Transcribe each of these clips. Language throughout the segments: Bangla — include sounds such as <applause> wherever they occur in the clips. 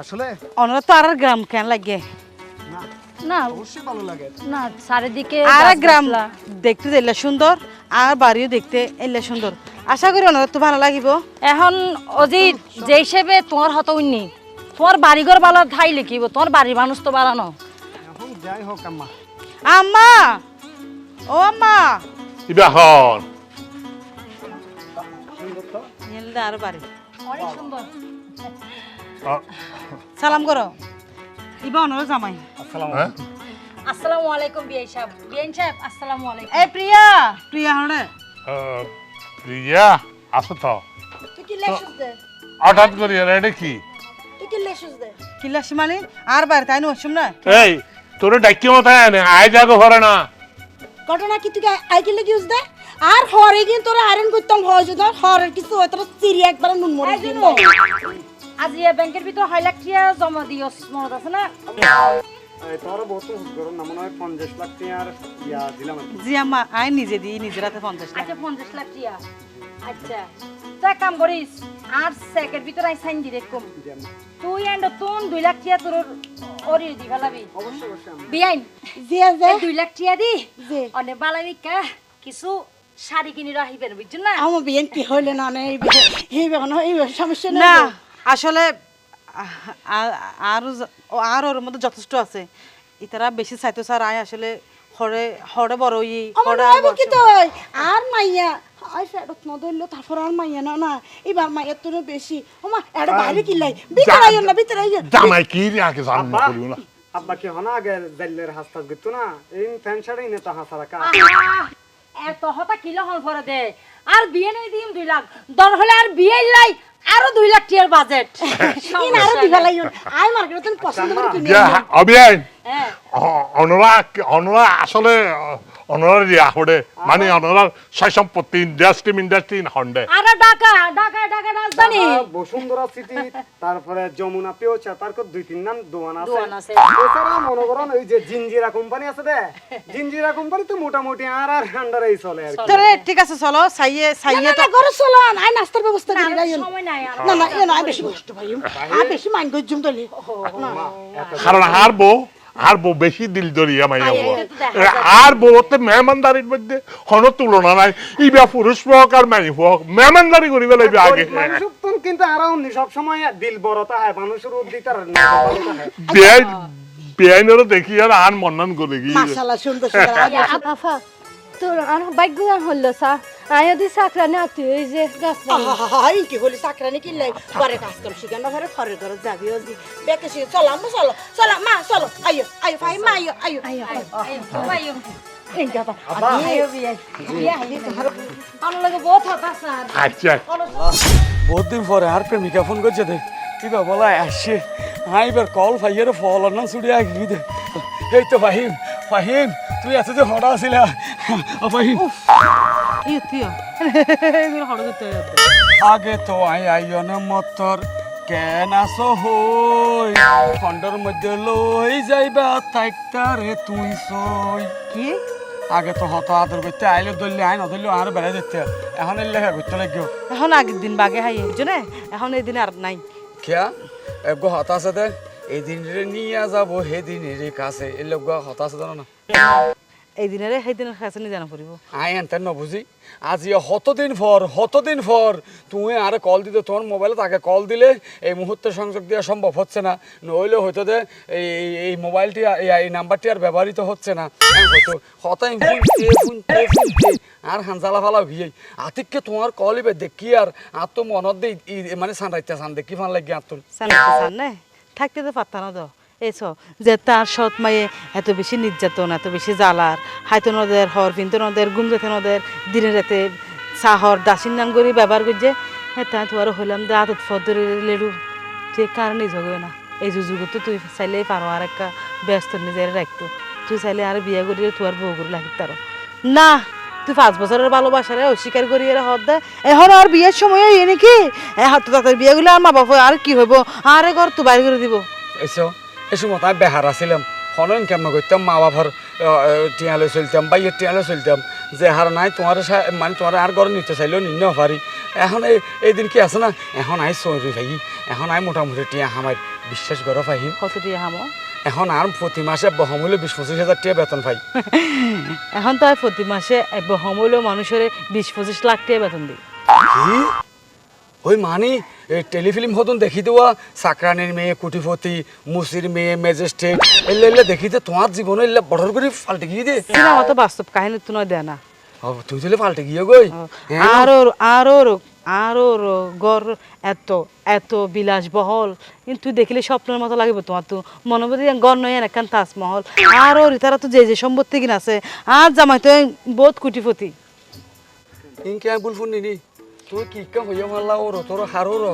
আসলে? অনরা তো আর গ্রাম কেন লাগে? না না। অবশ্যই ভালো লাগে। না চারিদিকে আর গ্রাম। দেখতে এলে সুন্দর আর বাড়িও দেখতে এলে সুন্দর। আশা করি অনরা তো ভালো লাগিব। এখন অজিত যে হিসেবে তোমার হতো উন্নি তোমার বাড়িঘর বালা ঠাই লিখিব তোমার বাড়ির মানুষ তো বাড়ানো এখন যাই হোক আম্মা। আম্মা! ও আম্মা! ইবা হর এলদা আর বাড়ি। অনেক সুন্দর। সালাম করো। ইবা অনরা জামাই। হ্যাঁ? আসসালামু আলাইকুম বিআই সাহেব। বিআই সাহেব আসসালামু আলাইকুম। এ প্রিয়া। প্রিয়া হরে প্রিয়া আছো তো। তুই কি লেসুস দে? হঠাৎ করি এটা কি? তুই কি লেসুস দে? কিল্লা সীমালি আর বাড়ি তাই নসুম না। এই তোরে ডাকি মতো আয় আয় যাগো ঘরে না। ঘটনা কি তুই আইকে লেগে ইউজ দে? আর হরে গিয়ে তোরা আয়রন করতাম হয় যদি হরের কিছু হয় তোরা চিরি একবার নুন মরে এই দিন জন্য। আজ ইয়ে ব্যাংকের ভিতর ছয় লাখ টাকা জমা দিও মনত আছে না? বহুত মনে হয় পঞ্চাশ লাখ টাকার ইয়া দিলাম জি আম্মা আই নিজে দিই নিজের হাতে পঞ্চাশ টাকা আচ্ছা পঞ্চাশ লাখ টাকা আচ্ছা তা কাম করিস আর সেকের ভিতর আই সাইন আম্মা। তুই এন্ড তুন দুই লাখ টাকা তোর ওরি দি ফেলাবি অবশ্যই অবশ্যই আম্মা। বিয়াইন জি আছে দুই লাখ টাকা দি জি। কিছু শাড়ি কিনে রাখিবেন বুঝছেন না? আমার বিয়েন কি এই সমস্যা না। আসলে আরও ও আর ওর মধ্যে যথেষ্ট আছে। ইতারা বেশি চাইতো স্যার আয় আসলে হরে হরে বড় ই হরে আর কি মাইয়া আই ফেরত ন ধরলো তারপর আর মাইয়া না না এবার মাইয়া তোর বেশি। ওমা এটা বাইরে কি লাই ভিতরে আইও না ভিতরে আইও। জামাই কি রে আগে জানো করিও না। আব্বা কি হনা আগে জাইলের হাসপাত গেতো না? এই ফ্যান ছাড়াই না তো হাসা রাখা আহা, এত হতা কিলো হল ফরে দে। আর বিয়ে নেই দিম দুই লাখ। দর হলে আর বিয়ে লাই আরও দুই লাখ টিয়ার বাজেট। <laughs> ইন আরও দিবা লাইও আই মার্কেট তুমি পছন্দ করে কিনে অবিয়াই। হ্যাঁ। অনরা আসলে অনরা রিয়া হড়ে মানে অনরার সয় সম্পত্তি ইন্ডাস্ট্রি ইন্ডাস্ট্রি ইন হন্ডে আরে ঢাকা ঢাকা ঢাকা রাজধানী। বসুন্ধরা সিটি তারপরে যমুনা পেওচা তারপর দুই তিন নাম দোয়ান আছে। দোয়ান আছে। এছাড়া মনে করেন ওই যে জিঞ্জিরা কোম্পানি আছে দে জিঞ্জিরা কোম্পানি তো মোটামুটি আর আর আন্ডারেই চলে আর কি। তোরে ঠিক আছে চলো সাইয়ে সাইয়ে তো ঘরে চলো আই নাস্তার ব্যবস্থা করে না, সময় নাই আর। না না ইয়ে না বেশি কষ্ট পাই আর বেশি মাইন্ড করছুম তলে কারণ আর বউ আর বউ বেশি দিল দরিয়া মাইয়া বউ আর বউতে মেহমানদারির মধ্যে কোনো তুলনা নাই। ইবা পুরুষ হোক আর মাই হোক মেহমানদারি করিবে লাগবে আগে। কিন্তু আর সব সময় দিল বড়তা হয় মানুষের উদ্দিত আর বেআই বেআইনেরও দেখি আর আন মন্নান করে কি মাশাআল্লাহ সুন্দর সুন্দর। <laughs> আফা তোর আর বাইক হলো সা আয় দি সাকরা না তুই এই যে গাছ হাই কি হলি চাকরানি কি লাই ঘরে কাজ কাম শিখে না ঘরে ঘরে ঘরে যাবি ওদি বেকে শিখে চলো আম্মা চলো চলো মা চলো আইও আইও ভাই মা আইও আইও। আইও আইও আমার আচ্ছা। পরে আর প্রেমিকা ফোন করছে দে। কিবা বলা আসছে। হ্যাঁ এবার কল ফাইয়ের ফল না ছুড়ে দে। এই তো ফাহিম ফাহিম তুই এত যে হঠাৎ আসিলা ফাহিম। আগে তো আই আইন মতর কেন আসো হই? খন্ডর মধ্যে লই যাইবা তাইতারে তুই সই। কি? আগে তো হত আদর করতে আইলে ধরলে আই না ধরলে আর বেড়াই যেতে এখন এর লেখা করতে লাগিও এখন আগের দিন বাগে হাই বুঝছ এখন এই দিন আর নাই। খেয়া এগো হতাশে দে। এই দিন রে নিয়ে যাব হে দিন রে কাছে। এর লোক হতাশে জানো না? এই দিনের সেই দিনের নিয়ে জানা পড়িব আই এনতেন ন বুঝি আজি হতদিন পর হতদিন পর তুমি আরে কল দিতে তোমার মোবাইলে তাকে কল দিলে এই মুহূর্তে সংযোগ দেওয়া সম্ভব হচ্ছে না। নইলে হয়তো দে এই এই- মোবাইলটি এই- নাম্বারটি আর ব্যবহৃত হচ্ছে না। আমি হয়তো। হতাই আর হানজালা ফালা ভিয়ে আতিককে তোমার কল ইবে দেখি আর আর তো মনত দে ই- ই- মানে সানরাইতে সান দেখি ফান লাগি আর তোর সান নে? থাকতে তো পারতাম না তো এসো, যে তার সৎ মায়ে এত বেশি নির্যাতন, এত বেশি জ্বালার, হাইতো নদের হর পিন্তু নদের, গুম যেতে নদের, দিনে রাতে চাহর দাসিন নাম করি ব্যবহার করছে হ্যাঁ তাই তোমার হইলাম দে আতত ফদর লেডু তুই কার নিজ হবে না। এই যুগ তো তুই চাইলেই পারো আর একটা ব্যস্ত নিজের রাখতো তুই চাইলে আর বিয়ে করিয়ে তোর বউ করে লাগি তারো না, তুই পাঁচ বছরের ভালোবাসারে অস্বীকার করি এরা হদ দেয় এখন আর বিয়ের সময় এ নাকি? এখন তো তাদের বিয়ে গুলো আর মা বাবা আর কি হইব? আরে ঘর তো বাইরে করে দিব। এসো। এ সময় তাই বেহার আছিলাম। হনন কেমন করতাম মা বাবার টিয়ালে চলতাম বাইয়ের টিয়ালে চলতাম। যে হার নাই তোমার মানে তোমার আর ঘর নিতে চাইলেও নিন্ন পারি। এখন এই এই দিন কি আছে না? এখন আই সরি ভাই এখন আই মোটামুটি টিয়া হামাই বিশ্বাস করো ফাহিম কত দিয়ে হামো? এখন আর প্রতি মাসে বহমূল্য বিশ পঁচিশ হাজার টাকা বেতন পাই। <laughs> এখন তো আর প্রতি মাসে হমইল মানুষের বিশ পঁচিশ লাখ টাকা বেতন দিই। ওই মানি এই টেলিফিল্ম হতন দেখি দেওয়া সাকরানির মেয়ে কুটিপতি মুসির মেয়ে ম্যাজিস্ট্রেট এলে এলে দেখি যে তোমার জীবনে এলে বড় করে পাল্টে গিয়ে দে। সিনেমা তো বাস্তব কাহিনী তো নয় দেয় না। তুই তাহলে পাল্টে গিয়ে গই। হ্যাঁ, আরও আরও আরও গড় এত এত বিলাসবহল। কিন্তু তুই দেখলে স্বপ্নের মতো লাগবে তোমার তো। মনে বোধ গড় নয় একখান তাজমহল। আরও তারা তো যে যে সম্পত্তি কিনা আছে আর জামাই তো বহুত কুটিপতি। ইনকে বলফুন নিনি তুই কি কাম হইয়া মারলা ওর তোর হারো র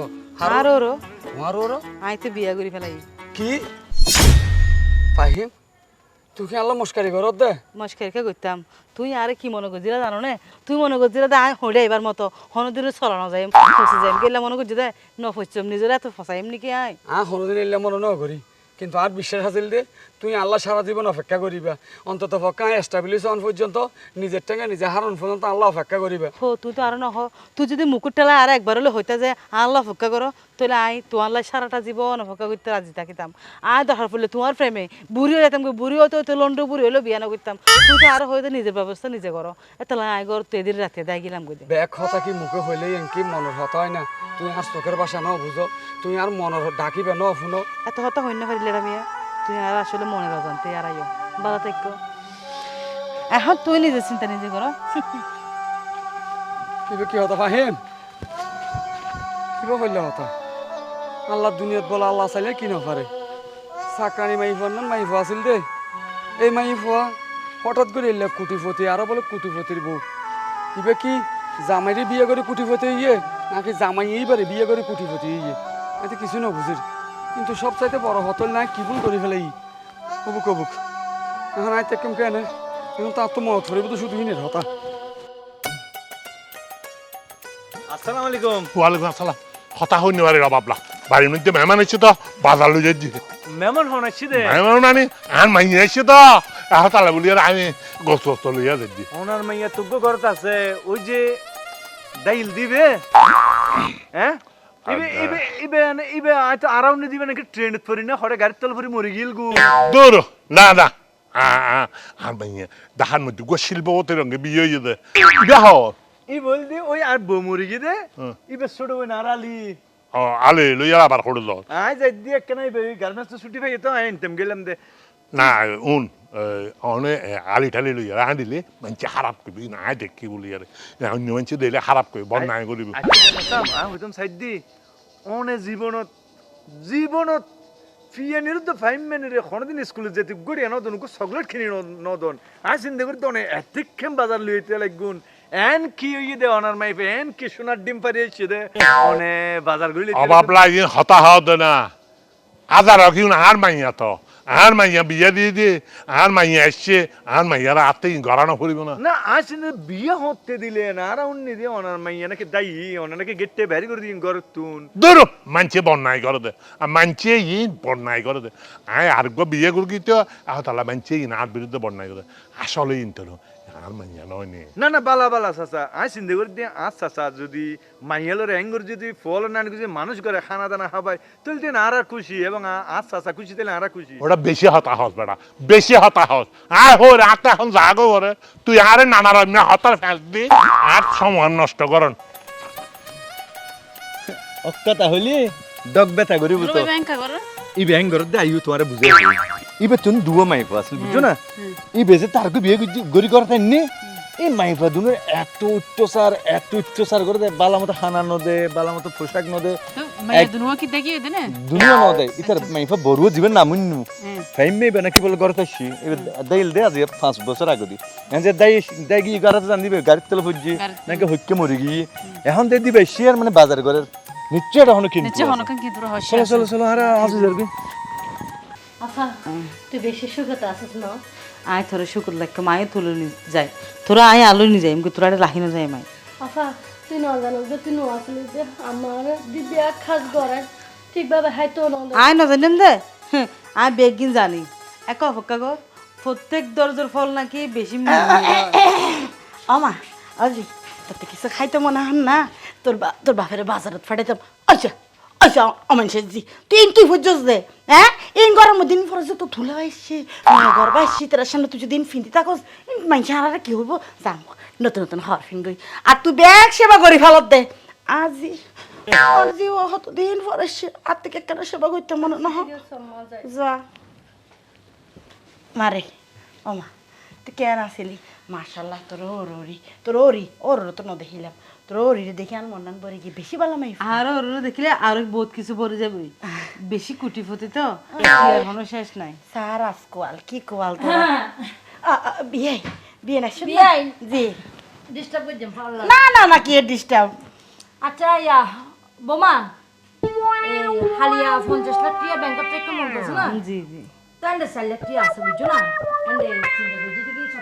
আর ওর তোমার ওর আই তো বিয়া করি ফেলাই কি? ফাহিম তুই কি আল্লাহ মস্কারি করত দে। মস্কারিকে করতাম তুই আরে কি মনে করছিলা জানো না তুই মনে করছিলা দে আয় হড়ে এবার মতো। হনদিন চলানো যাই ফসে যাই গেলে মনে করছি দে? ন ফসম নিজের এত ফসাইম নাকি আয় আ কোনোদিন এলে মনে ন করি কিন্তু আর বিশ্বাস আছিল দে তুই আল্লাহ সারা জীবন অপেক্ষা করিবা। অন্তত পক্ষে এস্টাবলিশ হন পর্যন্ত নিজের টাকা নিজে হারন পর্যন্ত আল্লাহ অপেক্ষা করিবা। হো তুই তো আর নহ তুই যদি মুকুট টেলা আর একবার হলে হইতা যে আল্লাহ ফক্কা করো তাহলে আই তোমার লাই সারাটা জীবন ফক্কা করতে রাজি থাকিতাম। আয় দরকার পড়লে তোমার প্রেমে বুড়ি হয়ে যেতাম বুড়ি হয়তো হয়তো লন্ডু বুড়ি হলেও বিয়া না করতাম। তুই তো আর হয়তো নিজের ব্যবস্থা নিজে করো। এত আয় গর তো এদিন রাতে দেয় গেলাম কই ব্যাগ হতা কি মুখে হইলেই এনকি মনের হতা হয় না। তুই আর চোখের বাসা ন বুঝো তুই আর মনের ডাকিবে ন শুনো। এত হতা হইন না পারিলে আমি তুই আর আসলে মনে রাজানতে আর আইও। বাধা থাকো। এখন তুই নিজে চিন্তা নিজে করো। কি হতা, ফাহিম? কিবা হইলে হতা? আল্লাহ দুনিয়াত বলা আল্লাহ চাইলে কি নপারে চাকরানি মাই ফুয়ার নাম মাই ফুয়া আছিল দে এই মাই ফুয়া হঠাৎ করে এলে কুটিপতি, আরও বলে কুটিপতির বউ। কিবে কি জামাইরে বিয়ে করে কুটিপতি ইয়ে নাকি জামাই এইবারে বিয়ে করে কুটিপতি ইয়ে এতে কিছু না বুঝির। কিন্তু সব চাইতে বড় হতল না কি ভুল করে ফেলে ই? কবুক কবুক। এখন আইতে কেম কেন এখন তার তো মত ধরিব তো শুধু হিনের হতা আসসালামু আলাইকুম। ওয়ালাইকুম আসসালাম। হতা হই বাড়ির মধ্যে মেহমান এসে তো বাজার লই যাচ্ছি মেমন হন আসছি দে। মেহমান নানি আর মাইয়া এসে তো। হতালে বলি আর আমি গোস্ত গোস্ত লইয়া যাচ্ছি ওনার মাইয়া তুগ্গ ঘরত আছে ওই যে ডাইল দিবে? হ্যাঁ ইবে ইবে ইবে ইবে আইতো আরাউন্ড দিবে নাকি ট্রেন ফরি না হরে গাড়ির তল ফরি মরি গিল গু। দূর না না। আর মাইয়া দেখার মধ্যে গো শিল্পপতির রঙে বিয়ে দে দেহ ই বল দি ওই আর বউ মরি দে ইবে ছোট ওই নারালি। আলে লইয়া আবার দাও আই যাই দিয়ে কেন ইবে গার্মেন্টস ছুটি পাই তো আইন তেম গেলাম দে। না উন। আলি লইয়া রাহা দিলে মানুষ খারাপ করবি না দেখি বলি আর অন্য মানুষ দিলে খারাপ আচ্ছা আ হইতাম সাইড দি অনে জীবনত জীবনত ফিয়ানির তো ফাইম মেনিরে কোনদিন স্কুলে যেতে গড়িয়া নদন কো চকলেট কিনি নদন আই চিন্তা করি তনে এতিক্ষেম বাজার লইতে লাগুন এন কি হইয়ে দে অনার মাইফে এন কি সোনার ডিম পারিয়েছে দে অনে বাজার গুলি অভাব লাগে হতা হত না আজার কি আর মাইয়া তো আর মাইয়া বিয়া দিয়ে দিয়ে আর মাইয়া আসছে আর মাইয়ার আতে গড়ানো ফুরিব না না আজ বিয়ে হতে দিলে না আর অন্য দিয়ে ওনার মাইয়া নাকি দাই ওনার নাকি গেটে বেরি করে দিন ঘর তুন দূর মানছে বন্যায় করে দে আর মানছে ই বন্যায় করে দে আয় আর গো বিয়ে করে গিয়ে তাহলে মানছে ই না বিরুদ্ধে বন্যায় করে আসলে ইন্টার আর মাইয়া নয় নে। না না বালা বালা চাচা। আই চিন্তা করে দিয়ে আজ চাচা যদি মাইয়ালোর অ্যাঙ্গর যদি ফল না যদি মানুষ করে খানা দানা খাবাই তাহলে দিয়ে আর খুশি এবং আ- আজ চাচা খুশি তাহলে আর খুশি। ওটা বেশি হতাহস বেটা। বেশি হতাহস আয় হো রাতে এখন জাগো করে তুই আরে নানা হতার ফেল দি। আর সময় নষ্ট করন। অক্কাতা হলি ডগ বেতা করি। বুঝতো ই ব্যাং ঘর দে আইউ তোমারে বুঝে ইবে তুমি দুয়া মাইফা আসল বুঝছ না? ই বেজে তার কো বিয়ে গরি করতে নি? এই মাইফা দুনের এত উচ্চসার এত উচ্চসার করে দে বালা মতো হানানো দে বালা মতো পোশাক ন দে কি দেখি দেনে দুনিয়া ন দে ইতার মাইফা বড়ুয়া জীবন নু। ফাইম মে বেনা কি বল আসি এবে দাইল দে আজ পাঁচ বছর আগে দি যে দাই দাই গি গাড়াতে জান দিবে গাড়ির তেল ফুজি নাকি হইকে মরি গি। এখন দে দিবে শেয়ার মানে বাজার করে নিশ্চয় এটা হনো কিনতে চলো চলো চলো আরে আসি যাবি। আফা তুই বেশি সুখতে আসিস না? আয় তোরা শুকুর লাগতো মায়ে তুলে নি যায়। তোরা আয় আলো নি যাই তোরা রাখি না যায় মাই আফা তুই না জানিস যে তুই নোয়া আসলি যে আমার দিদি এক খাস গড়ে ঠিকভাবে হাইতো না। আয় না জানেন দে। আয় বেগিন জানি। এক অপেক্ষা কর প্রত্যেক দরজার ফল নাকি বেশি <coughs> অমা আজি তোতে কিছু খাইতে মনে হন না। তোর বা তোর বাপের বাজারত ফাটাইতাম। আচ্ছা আচ্ছা অমেন জি তুই ইন তুই বুঝছস দে হ্যাঁ? ইন গরম দিন তো ধুলে বাইছি ঘর বাইছি তোর সামনে তুই যদি ফিন্দি থাকস মাইছে আর কি হইব? নতুন নতুন হর আর তুই ব্যাগ সেবা করি ফেলত দে। আজি হত দিন আর থেকে কেন সেবা করতে মনে না যা। মারে ওমা তুই কেন আসিলি? মাশাল্লাহ তোর ওর ওরি তোর ওরি ওর তো ন দেখিলাম। তোর ওরি দেখি আর মন বরে কি বেশি ভালো মাই আর ওর দেখলে আরও বহুত কিছু পড়ে যাবে। <laughs> বেশি কুটিপতি তো এখনও শেষ নাই। কোয়াল কি কোয়াল তোরা? আ, আ, বিয়ে বিয়ে না। শুন জি। ডিস্টার্ব লাগে। না না না কি ডিস্টার্ব আচ্ছা ইয়া বোমা হালিয়া পঞ্চাশ লাখ টিয়া ব্যাংকত থেকে মন না? জি জি। তাহলে চার লাখ টিয়া আছে বুঝছ না? চিন্তা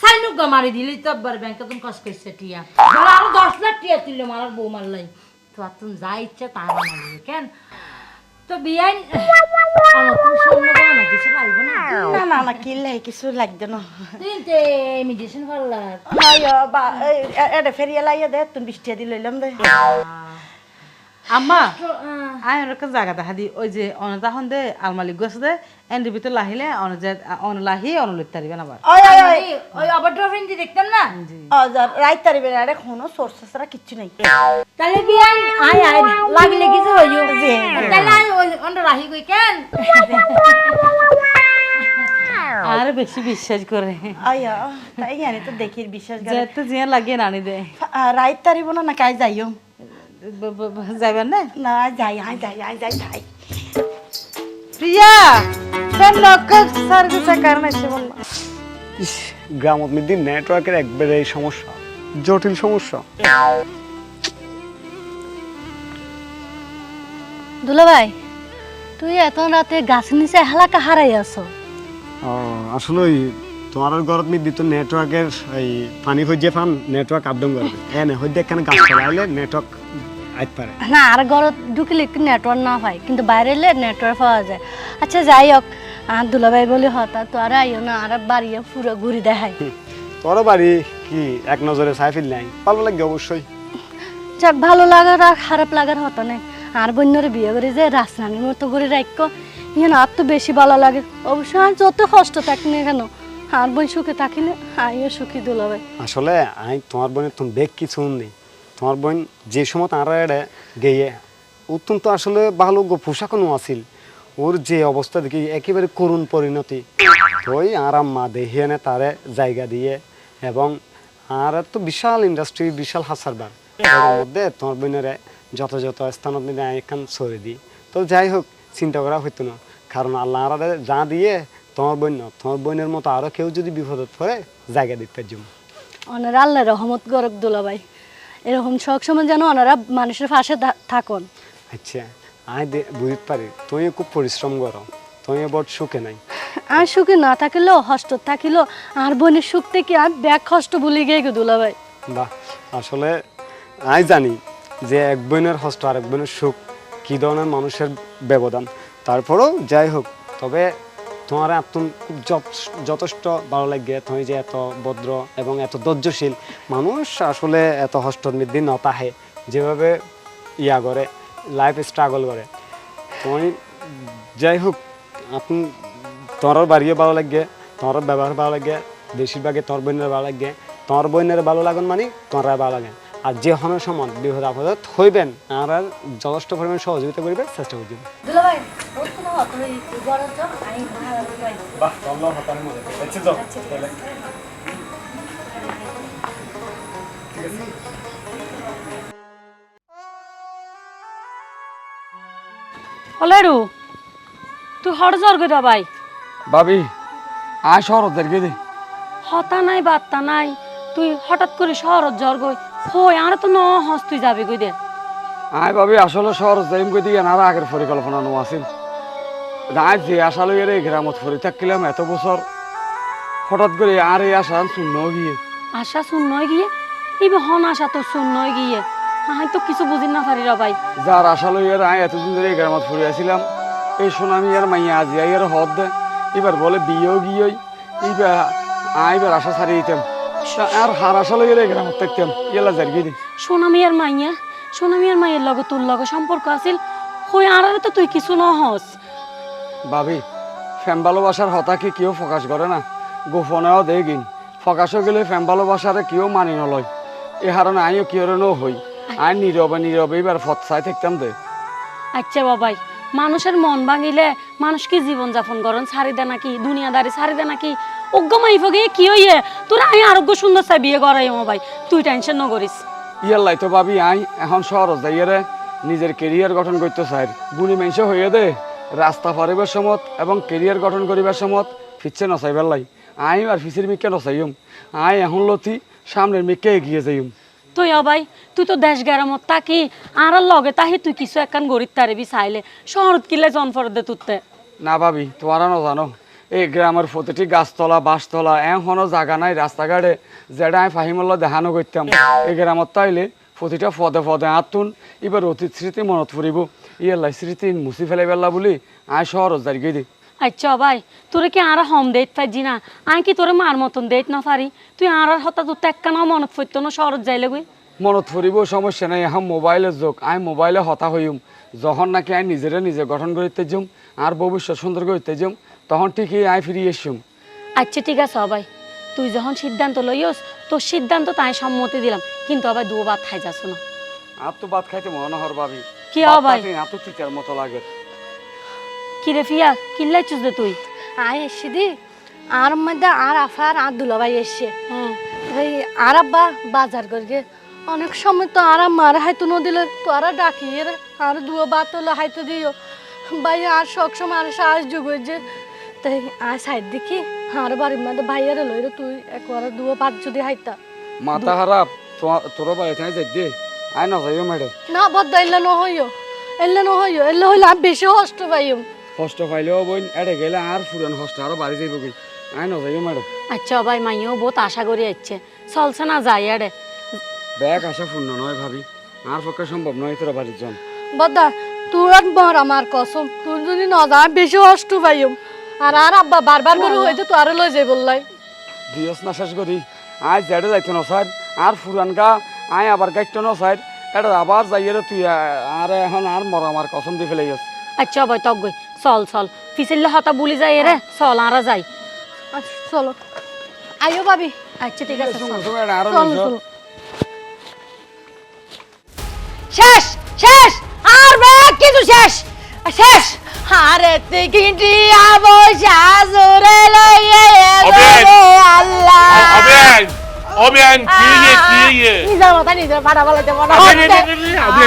সাইনুক মারি দিলি তো একবার ব্যাংকে তুমি কষ্ট করছে টিয়া। ধরো আরও দশ লাখ টিয়া তুললে মারার বউ মারলাই তো আর তুমি যা ইচ্ছা তা মারবে কেন? তো বিয়াই না। না কি লাই কিছু লাগবে না। তুই তো ইমিটেশন পার্লার বা এটা ফেরিয়া লাইয়া দে তুমি বৃষ্টি দি লইলাম দে। আম্মা আয় অনেক জায়গা দেখা দি ওই যে অনতাখন দে আলমালিক গছ দে এন্ডির ভিতর লাহিলে অন যে অন লাহি অন লইতে পারিবেন আবার ওই ওই ওই ওই অভদ্র ফ্রেন্ডি দেখতাম না রাইট তারিবে না এটা কোনো সোর্স সারা কিচ্ছু নাই তাহলে আয় আয় লাগলে কিছু হইও জি। তাহলে আয় ওই রাহি কই কেন আর বেশি বিশ্বাস করে আইয়া তাই জানি তো দেখির বিশ্বাস করে যেতে জিয়া লাগিয়ে নানি দে রাইট তারিব না না কাজ যাইও যাবেন না? না যাই আই যাই আই যাই যাই। প্রিয়া ফ্যান লক সার্ভিস কারণ আছে বললাম গ্রামত মধ্যে নেটওয়ার্কের একবারে এই সমস্যা। জটিল সমস্যা। দুলাভাই তুই এত রাতে গাছ নিচে হালাকা হারাই আছো। ও আসলে ওই তোমার ঘরত নেটওয়ার্কের এই পানি ফান নেটওয়ার্ক আপডাউন করবে। এনে হইতে এখানে গাছ চালাইলে নেটওয়ার্ক আইতে পারে। না আর ঘরত ঢুকিলে নেটওয়ার্ক না হয় কিন্তু বাইরে এলে নেটওয়ার্ক পাওয়া যায়। আচ্ছা যাই হোক আর দুলাভাই বলে হতা তো আর আইও না আর বাড়িয়ে পুরো ঘুরি দেখাই তোর বাড়ি কি এক নজরে সাইফিল নাই? ভালো লাগবে অবশ্যই। যাক ভালো লাগার আর খারাপ লাগার হতো না আর বন্যরে বিয়ে করে যে রাজরানীর মতো করে রাখো ইয়ে আর তো বেশি ভালো লাগে। অবশ্য আর যত কষ্ট থাকি না কেন আর বোন সুখে থাকিলে আমিও সুখী দুলাভাই। আসলে আই তোমার বোনের তুমি বেগ কিছু নেই। তোমার বোন যে সময় এড়ে গিয়ে অত্যন্ত আসলে ভালো গো, পোশাকও আছিল ওর যে অবস্থা দেখি একেবারে করুণ পরিণতি। ওই আর মা দেখিয়ে এনে তারে জায়গা দিয়ে। এবং আর তো বিশাল ইন্ডাস্ট্রি বিশাল হাসারবার। এর মধ্যে তোমার বোনের যথাযথ স্থানত নিয়ে এখান ছড়ে দিই তো যাই হোক, চিন্তা করা হইতো না। কারণ আল্লাহ আরা যা দিয়ে তোমার বোন না তোমার বোনের মতো আরও কেউ যদি বিপদত পড়ে, জায়গা দিতে জন্য ওনারা আল্লাহ রহমত গরক দুলাভাই। এরকম সব সময় যেন ওনারা মানুষের পাশে থাকুন। আচ্ছা আয় বুঝতে পারি। তুমি খুব পরিশ্রম করো। তুমি বড় সুখে নাই। আর সুখে না থাকিলেও হষ্ট থাকিলেও আর বোনের সুখ থেকে আর ব্যাগ কষ্ট ভুলে গিয়ে গো দুলাভাই বাহ আসলে আমি জানি যে এক বোনের হস্ত আর এক বোনের সুখ কী ধরনের মানুষের ব্যবধান। তারপরেও যাই হোক তবে তোমার আত্ম খুব যথেষ্ট ভালো লাগে, তুমি যে এত ভদ্র এবং এত ধৈর্যশীল। মানুষ আসলে এত হস্তমৃদ্ধি নতাহে, যেভাবে ইয়া করে লাইফ স্ট্রাগল করে। তুমি যাই হোক, আপনি তোমার বাড়িও ভালো লাগে, তোমার ব্যবহার ভালো লাগে বেশিরভাগে তোর বোনের ভালো লাগে। তোর বোনের ভালো লাগুন মানে তোমরা ভালো লাগে। আর যে হন সমান বিপদ আপদত হইবেন আর আর যথেষ্ট পরিমাণ সহযোগিতা করিবে চেষ্টা করবেন। আচ্ছা যাও। ওলেরু তুই হট জ্বর গো ভাই। ভাবি আয় শহরদের গেদে হতা নাই বাত্তা নাই তুই হঠাৎ করে শহরত জ্বর গই হই আর তো ন হস তুই যাবি গই দে। আই ভাবি আসলে শহর যাইম কই দিয়ে আর আগের পরিকল্পনা নো আছিল। আজ যে আশা লই এই গ্রামত ফুরি থাকলাম এত বছর। হঠাৎ করে আর এই আশা শূন্য গিয়ে। আশা শূন্য গিয়ে? এই হন আশা তো শূন্য গিয়ে। আমি তো কিছু বুঝি না পারি রে ভাই। যার আশা লই আর আই এতদিন ধরে এই গ্রামত ফুরি আছিলাম এই সোনামি আর মাইয়া আজি আর হদ দে। এবার বলে বিয়েও গিয়েই এইবার আই এবার আশা ছাড়িয়ে দিতাম। আর হার আশা লই এই গ্রামত থাকতাম ইয়েলা জারগি দি। সোনামিয়ার মাইয়া সোনামিয়ার মাইয়ের লগে তোর লগে সম্পর্ক আছিল। হই আর তো তুই কিছু নহস। ভাবি ফ্যাম ভালোবাসার হতা কি কেউ ফোকাস করে না? গোপনেও গেলে ফ্যাম ভালোবাসারে কেউ মানি নলয়। এ হারণে আইও ন হই? আই নীরবে নীরবে এবার ফৎসাই থাকতাম দে। আচ্ছা বাবাই মানুষের মন ভাঙিলে মানুষ কি জীবন যাপন করেন? ছাড়ি দে নাকি দুনিয়াদারি ছাড়ি দে নাকি অজ্ঞ মাইফ গিয়ে কি হইয়ে? তোর আই আরোগ্য সুন্দর চাই বিয়ে করাই ভাই। তুই টেনশন নকরিস ইয়াল্লাই তো ভাবি আই এখন শহর যাইয়ারে নিজের কেরিয়ার গঠন করতে চাই। গুণী মেংস হইয়ে দে। রাস্তা পারিবার সমত এবং কেরিয়ার গঠন করিবার সমত ফিরছে নচাইবার লাই। আই আর ফিসির মিকে নচাইম আই এখন লতি সামনের মিকে এগিয়ে যাইম তুই অবাই তুই তো দেশ গেরামত তাকি আর লগে তাহি তুই কিছু একখান গরিব তারিবি চাইলে। শহরত কিলে জনফর দে তুতে না ভাবি তোমারা ন জানো। এই গ্রামের প্রতিটি গাছতলা বাঁশতলা এখনও জায়গা নাই রাস্তাঘাটে। যেটা আমি ফাহিমল্লা দেখানো করতাম। এই গ্রামত তাইলে প্রতিটা পদে পদে আতুন এবার অতীত স্মৃতি মনত ফুরিব ইয়াল্লাই স্মৃতি মুছি ফেলাই পেলা বুলি আই শহর জারিয়ে দিই আচ্ছা ভাই তোরে কি আর হম দেট পাইজি না? আমি কি তোরে মার মতন দেট না পারি? তুই আর হতা তোর একখানাও মনত পড়তো না শহরত যাইলে গই মনত ফুরিব সমস্যা নাই এখন মোবাইলের যোগ আই মোবাইলে হতা হইম। যখন নাকি আই নিজেরে নিজে গঠন করতে যাম আর ভবিষ্যৎ সুন্দর করতে যাম তখন ঠিকই আই ফিরে এসম আচ্ছা ঠিক আছে ভাই। তুই যখন সিদ্ধান্ত লইস তোর সিদ্ধান্ত তাই সম্মতি দিলাম। কিন্তু আবার দু বাদ খাই যাস না। আর তো ভাত খাইতে মনে হর ভাবি। কি ভাত হবাই? খাইতে এত চিটার মতো লাগে। কি রে ফিয়া কিনলাইছিস দে তুই? আয় এসে দি। আর মধ্যে আর আফার আর দুলাভাই এসছে। হ্যাঁ। এই আর আব্বা বাজার করবে অনেক সময় তো আর মার হাইতো ন দিলে তো আর ডাকিয়ে রে। আর দুয়ো বাত হলো হাইতো দিও। ভাই আর সব সময় আর সাহায্য করছে। তাই আর সাইড দেখি। আর বাড়ির মধ্যে ভাইয়ারে লইরে তুই একবার দুয়ো বাত যদি হাইতা। মাথা খারাপ তোর বাড়িতে যাই দে। আয় না যাইও মেডে না বদ্দা এলে ন হইও। এলে ন হইও এলে হইলে আর বেশি কষ্ট পাইম। কষ্ট পাইলেও বইন এড়ে গেলে আর ফুরান কষ্ট আরও বাড়ি যাইব কি? আয় না যাইও মেডে আচ্ছা ভাই মাইও বহুত আশা করি যাচ্ছে চলছে না যাই আরে ব্যাগ আসা পূর্ণ নয় ভাবি। আর পক্ষে সম্ভব নয় তোর বাড়ির জন বদ্দা তুই আর আমার কসম। তুই যদি ন যা বেশি কষ্ট পাইম। আর আর আব্বা বারবার করে হইতে তো আরও লই যাই বললাই। দিয়স না শেষ করি। আয় জেডে যাইতো না স্যার আর ফুরান গা আয় আবার গাইতো না স্যার এটা আবার যাইয়ে তুই আর এখন আর মর আমার কসম দিয়ে ফেলে গেছ। আচ্ছা ভাই তক গই। চল চল। ফিসেলে হতা বুলি যাই রে। চল আর যাই। আচ্ছা চলো। আইও ভাবি। আচ্ছা ঠিক আছে চল। চলো শেষ শেষ। আর কিছু শেষ। শেষ। আরে তিকিটি আবসা জোরে লইয়ে অবিয়ান! আল্লাহ! অবিয়ান অবিয়ান কি ইয়ে কি ইয়ে নিজের মাথা নিজের ফাটা রে, রে, আবে,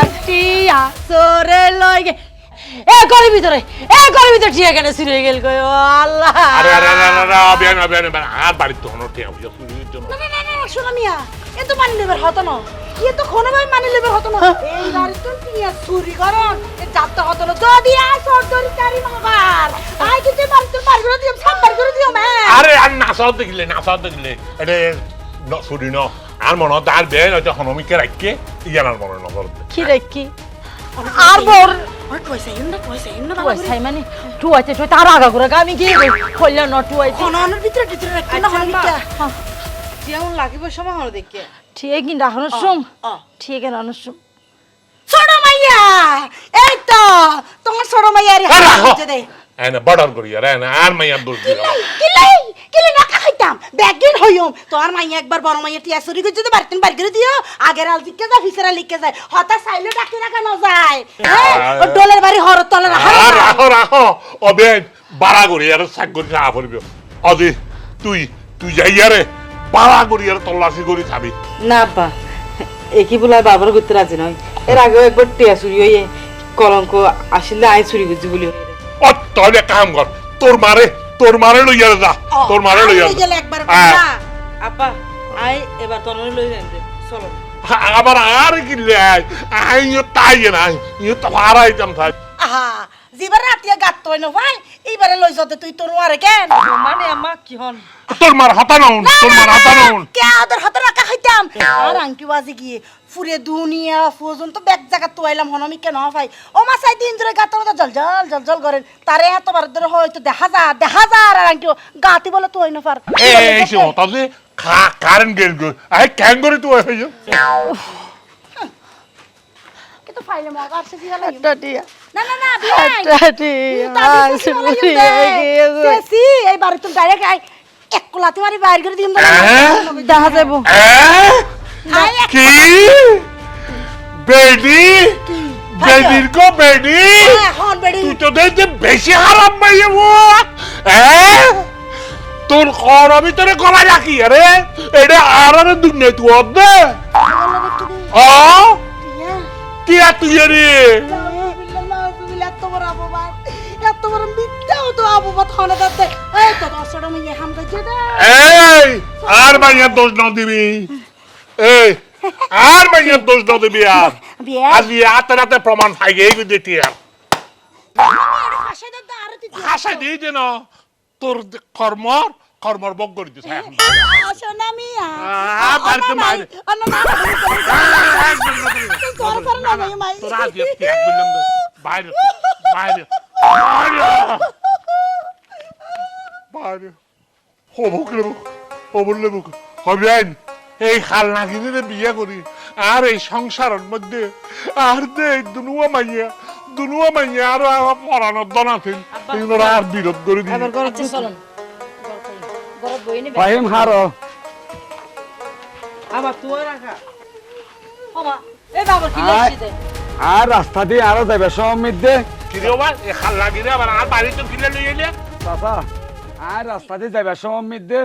আর কি ইয়ে আসরে লইগে এ ঘরের ভিতরে এ ঘরের ভিতরে ঠিক এখানে শুরু গেল কই আল্লাহ! আরে আরে আরে আরে অবিয়ান অবিয়ান অবিয়ান, আর বাড়িতে হনো বুঝা শুনির না না না শোনো মিয়া। এ তো মানি লেবার হতো না। কি তো কোনো ভাই মানি লেবার হতো না। এই বাড়ি তো টিয়া চুরি করন। এ যাতে হতো না। যদি আয় সর ধরি তারি মাবার আয় কিন্তু বাড়ি তো বাড়ি করে দিও সাম্বার করে দিও মে। আরে আর নাচাও দেখিলে নাচাও দেখিলে। এটা শুনি ন। আর মনে হয় তার বেয়ে হয়তো হনমিকে রাখকে ইয়ান আর মনে নজর কি রে কি আর বর না না মানে? টুয়াইছে টুয়াইতে আর আগা করে আমি কি না টুয়াইছে কোননের ভিতরে ভিতরে রাখতে না যেমন লাগিব সময় হলো দেখি। ঠিক শুম। অ। ঠিক আছে শুম। ছোট মাইয়া! এই তো তোমার ছোট মাইয়া রে। আরে হচ্ছে দে এনে বর্ডার করি আর এনে আর মাইয়া দোষ দিলাম কিলে কিলে না খাইতাম। ব্যাগিন হইম। তোর মাইয়া একবার বড় মাইয়া টিয়া চুরি করে যদি বাড়ি করে দিও আগের আল দিকে যা ফিসেরা লিখে যায়। হতা চাইলে ডাকি রাখা না যায়? হ্যাঁ ও ডোলের বাড়ি হর তলে রাখা। আর রাখো রাখো। অবিয়ান বাড়া করি আর সাক করি না পড়বি। অজি তুই তুই যাই আরে বাড়া করি আর তল্লাশি করি খাবি না আব্বা একই বলে আর বারবার করতে রাজি নয়। এর আগেও একবার টিয়া চুরি হয়ে কলঙ্ক আসলে আই চুরি করছি বলি। ও তাহলে কাম কর তোর মারে তোর মারে লইয়া যা তোর মারে লইয়া একবার হ্যাঁ। আব্বা আই এবার তনরে লই যাই চলো। আবার আর কিনলে আই ইয়ে তাই না ইয়ে তো হারাইতাম থাক আহা যিবারে রাতিয়া গাত তই ন ভাই এইবারে লই যতে তুই তোর ওয়ারে কেন? মানে আম্মা কি হন তোর মার হাতা নাউন তোর মার হাতা নাউন কে ওদের হাতে রাখা খাইতাম আর আংটি বাজি গিয়ে ফুরে দুনিয়া পর্যন্ত ব্যাগ জায়গা তোয়াইলাম হন আমি কেন ভাই ও মা সাই দিন ধরে গাতের মতো জল জল জল জল করেন তারে এত বার ধরে হয়তো দেখা যা দেখা যা আর আংটি গাতি বলে তুই না পার এই সে হতা যে খা কারেন্ট গেল গো। আই ক্যাং করে তুই কিন্তু ফাইলে মগা না না না বিয়াই সি এই বারে তুমি ডাইরেক্ট আই এক কোলাতে মারি বাইর করে দিম? দেখা যাব আই এক কি? বেডি? বেডির গো বেডি? হন বেড়ি। তুই তো দেখতে বেশি হারাম মাইয়ে ও। হ্যাঁ? তোর ঘর ভিতরে গলা রাখি আরে? এটা আর দুনিয়া তুই ও কি আর তুই রে? এত বড় আবহাওয়া এত বড় মিথ্যাও তো আবহাওয়া থানে তাতে এই তো এই আর মাইয়া দোষ না দিবি। এই আর মাইয়া দোষ না দিবি আর। আজ রাতে রাতে প্রমাণ পাই গে এই দিতি। আর ভাষা দিয়ে তোর যে কর্ম কর্মর বক করে দিস বাইরে বাইরে বাইরে বাইরে লেবুক হবুর লেবুক হবে এই খাল নাগিনে বিয়ে করি। আর এই সংসারের মধ্যে আর দে দুনুয়া মাইয়া দুনুয়া মাইয়া আর আমার পড়ানোর দনা ছিল এগুলো আর বিরোধ করে। দিই আচ্ছা নেবে? ফাহিম হারো। রাখা। ওমা কি লাগছে দে আর রাস্তা দিয়ে আরও যাবে বাবা খাল আবার আর বাড়িতে ফিরে নিয়ে এলে চাচা আর রাস্তা দিয়ে যাবে দে।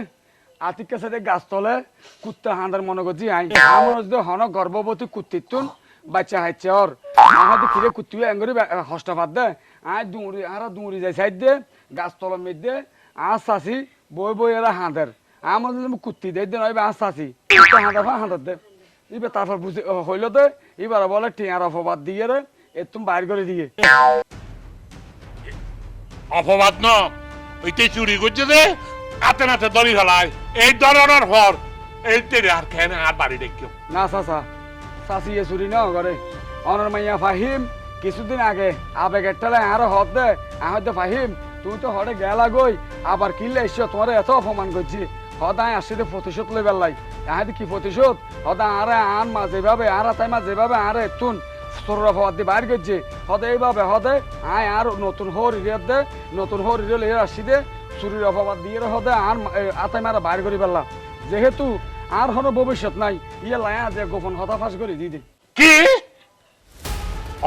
আতিকের সাথে গাছ তলে কুত্তা হাঁদার মনে করছি আই। আমার যদি হন গর্ভবতী কুত্তিতুন বাচ্চা হাইছে ওর। আমার কিরে কুত্তি এঙ্গরি ভাত দে। দুঁড়ি আর দুঁড়ি যাই সাইড দে। গাছ তলের মধ্যে দে। আর চাষি বই বই এরা হাঁদের। যদি কুত্তি দেয় দে নয় আর চাষি কুত্তা হাঁদার দে। এবার তারপর বুঝে হইল দে। এবার বলে টিয়ার অপবাদ দিয়ে রে এ তুমি বাইর করে দিয়ে। অপবাদ ন? ওইতে চুরি করছে যে। হাতে নাতে দড়ি ফেলায় এই ধরনের পর এই তেরে আর খেয়ে আর বাড়ি দেখিও। না চাচা চাচি এ চুরি না করে অনর মাইয়া ফাহিম কিছুদিন আগে আবেগের টেলে আরও হদ দে। আহতে ফাহিম তুমি তো হরে গেলা গই আবার কিনলে এসছো তোমার এত অপমান করছি হদায় আসছে প্রতিশোধ লই। বেলাই আহাদি কি প্রতিশোধ? হদা আরে আন মা যেভাবে আরা তাই মা যেভাবে আরে তুন সরুর অপবাদ দিয়ে বাইর করছে। হদে এইভাবে হদে আয় আর নতুন হোর ইরিয়াত দে নতুন হোর ইরিয়াল এর আসি দে চুরির অপবাদ দিয়ে হদে আর আতাই মারা বাইর করি পেলাম যেহেতু আর হনো ভবিষ্যৎ নাই ইয়ে লায়া যে গোপন হতা ফাঁস করে দি দে। কি?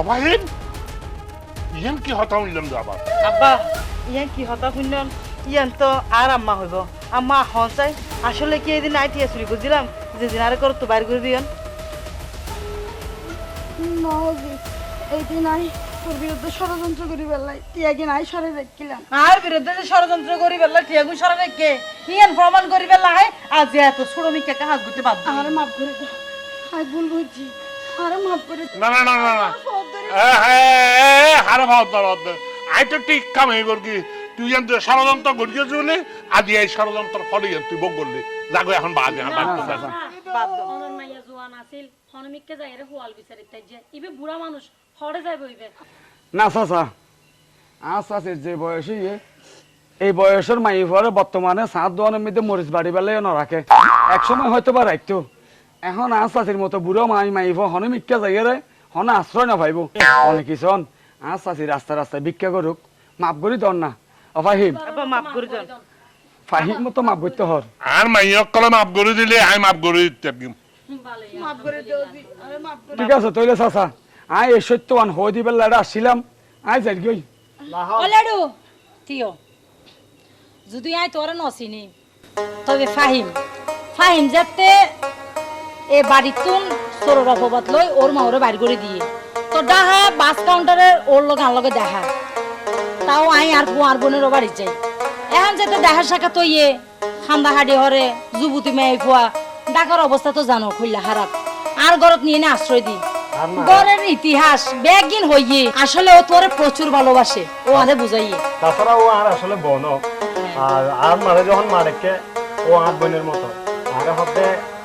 অবাহিন? ইয়েন কি হতা যে আবার? আব্বা ইয়ান কি হতা শুনলাম ইয়ান তো আর আম্মা হইব। আম্মা হন চাই। আসলে কি এদিন আইটিয়া চুরি করছিলাম যে দিন আরে করতো বাইর করে দিয়ন। আই তোর বিরুদ্ধে ষড়যন্ত্র করি বেলাই টিয়াগি নাই সরে দেখছিলাম। আর বিরুদ্ধে যে ষড়যন্ত্র করি বেলা টিয়াগু সরাবে কে ইয়ান প্রমাণ করি বেলা আজ এত ছোট মিকে হাত গুতে বাদ দিই। আরে মাফ করে দাও আই ভুল বুঝছি। আরে মাফ করে না না না না না। হারে ভাও তোর আই তো ঠিক কাম করকি তুই যেন ষড়যন্ত্র আদি এই ষড়যন্ত্র ফলে তুই বক করলি যাগো এখন বাদ এখন বাদ কর। বাদ মাইয়া জোয়ান আছিল হনমিককে যাই রে হোয়াল বিচারি তাই যে ইবে বুড়া মানুষ হড়ে যাইব ইবে। না চাচা আজ চাষের যে বয়সে ইয়ে এই বয়সের মাই পরে বর্তমানে সাত দোয়ানের মধ্যে মরিচ বাড়ি বেলায় না রাখে এক সময় হয়তো বা রাখতো এখন আজ চাষির মতো বুড়ো মাই মাইব হনে মিক্কা যাইয়ে রে হনে আশ্রয় না পাইব। অনেক কিছু আজ চাষি রাস্তা রাস্তায় ভিক্ষা করুক। মাপ করি দর না অফাহিম আব্বা মাফ করে দেন। ফাহিম মতো মাপ করতে হর। আর মাইয়ক কলে মাফ করে দিলে আই মাফ করে দিতে ঠিক আছে চাচা আই এই সত্যবান দিবে লাড়া আসছিলাম আই যাই গই ওলেডু তিও যদি আই তোরে নসিনি তবে ফাহিম। ফাহিম যাতে এ বাড়িতুন সরর অপবাদ লই ওর মা ওরে বাইর করে দিয়ে। তো ডাহা বাস কাউন্টারের ওর লগে আন লগে দেখা। তাও আই আর কুয়ার বোনের বাড়ি যাই এখন যেতে দেখা তো ইয়ে খান্দা হাডি হরে যুবতী মেয়ে ফুয়া ডাকার অবস্থা তো জানো খুললা খারাপ। আর ঘরত নিয়ে এনে আশ্রয় দি ঘরের ইতিহাস ব্যাগিন হইয়ে আসলে ও তোরে প্রচুর ভালোবাসে ও আরে বুঝাইয়ে। তাছাড়া ও আর আসলে বন। আর আর মারে যখন মারেকে ও আর বোনের মতো। আর হবে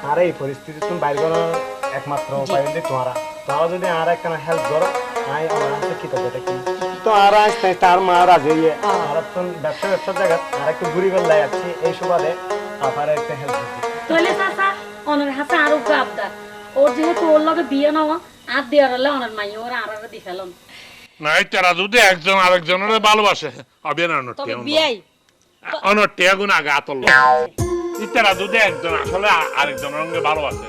আর এই পরিস্থিতি তুমি বাইর করার একমাত্র উপায় হলে তোমারা। তোমরা যদি আর একখানা হেল্প করো আই আমার হাতে কি যেটা কি? তো আর আসতে তার মা রাজে ইয়ে আর তুমি ব্যবসা ব্যবসার জায়গা আর একটু ঘুরি যাচ্ছি এই সুবাদে আপনার একটা হেল্প তাহলে চাচা অনের হাতে আরও আবদার। ওর যেহেতু ওর লগে বিয়ে নেওয়া আর দেওয়ার হলে অনের মাই ওর আর আর দি ফেলন। নাই তারা যদি একজন আরেকজনের ভালোবাসে হবে না তবে অনটিয়া বিয়াই। অনটিয়া গুণ আগে আতল ইতারা যদি একজন আসলে আরেকজনের সঙ্গে ভালোবাসে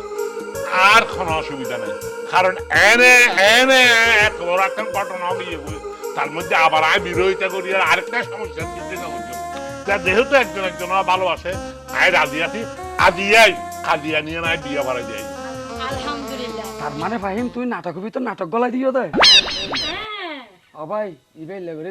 আর কোনো অসুবিধা নেই। কারণ এনে এনে এক বড় একটা ঘটনা বিয়ে তার মধ্যে আবার আমি বিরোধিতা করি। আর আরেকটা সমস্যার চিন্তা করছ তা যেহেতু একজন একজন ভালোবাসে আই রাজি আছি। আজিয়াই কাজিয়া নিয়ে নাই বিয়ে ভরা যাই আলহামদুলিল্লাহ। তার মানে ফাহিম তুই নাটক ভিতর নাটক গলায় দিও দেয় ও ভাই ইবে লেগরে